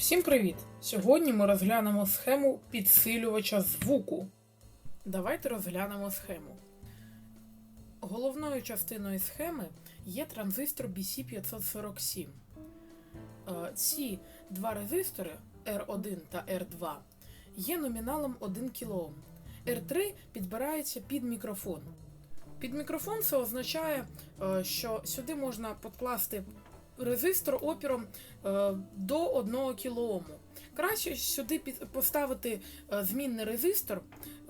Всім привіт! Сьогодні ми розглянемо схему підсилювача звуку. Давайте розглянемо схему. Головною частиною схеми є транзистор BC547. Е, Ці два резистори R1 та R2 є номіналом 1 кОм. R3 підбирається під мікрофон. Під мікрофон це означає, е, що сюди можна покласти резистор опіром е, до 1 кОм. Краще сюди під- поставити е, змінний резистор,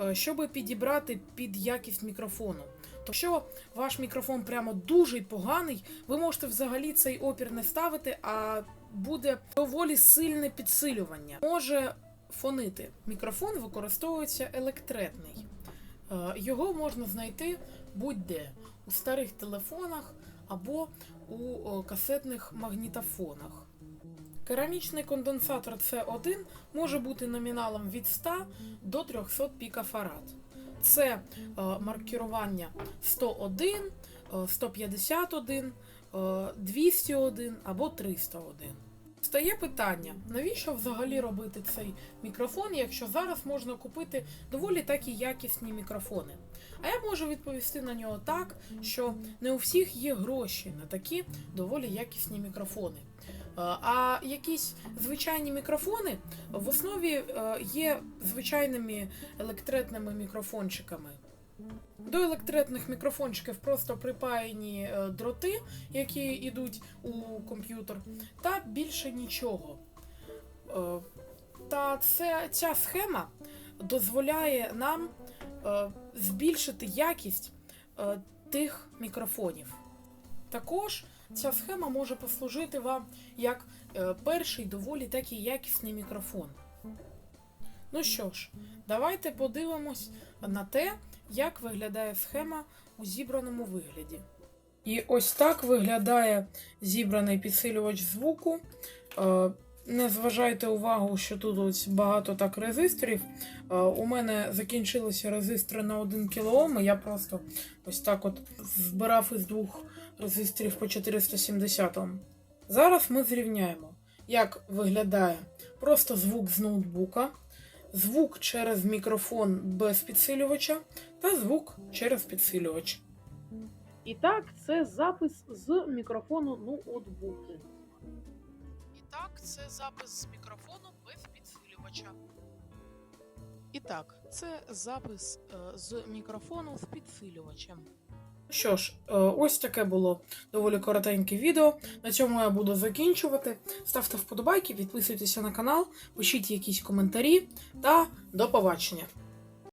е, щоб підібрати під якість мікрофону. Якщо ваш мікрофон прямо дуже поганий, ви можете взагалі цей опір не ставити, а буде доволі сильне підсилювання. Може фонити. Мікрофон використовується електретний. Його можна знайти будь-де у старих телефонах або у касетних магнітофонах. Керамічний конденсатор С1 може бути номіналом від 100 до 300 пікафарад. Це е, маркірування 101, е, 151, е, 201 або 301. Стає питання, навіщо взагалі робити цей мікрофон, якщо зараз можна купити доволі такі якісні мікрофони? А я можу відповісти на нього так, що не у всіх є гроші на такі доволі якісні мікрофони. Е, А якісь звичайні мікрофони в основі е, є звичайними електретними мікрофончиками. До електретних мікрофончиків просто припаяні е, дроти, які йдуть у комп'ютер, та більше нічого. Е, Та це, ця схема дозволяє нам е, збільшити якість тих мікрофонів. Також ця схема може послужити вам як перший доволі такий якісний мікрофон. Ну що ж, давайте подивимось на те, як виглядає схема у зібраному вигляді. І ось так виглядає зібраний підсилювач звуку. Е, Не зважайте увагу, що тут ось багато так резисторів. Е, У мене закінчилися резистори на 1 кОм, і я просто ось так от збирав із двох резисторів по 470 Ом. Зараз ми зрівняємо, як виглядає просто звук з ноутбука, звук через мікрофон без підсилювача та звук через підсилювач. І так, це запис з мікрофону ноутбуку. І так, це запис з мікрофону без підсилювача. І так, це запис е, з мікрофону з підсилювачем. Що ж, е, ось таке було доволі коротеньке відео. На цьому я буду закінчувати. Ставте вподобайки, підписуйтеся на канал, пишіть якісь коментарі та до побачення.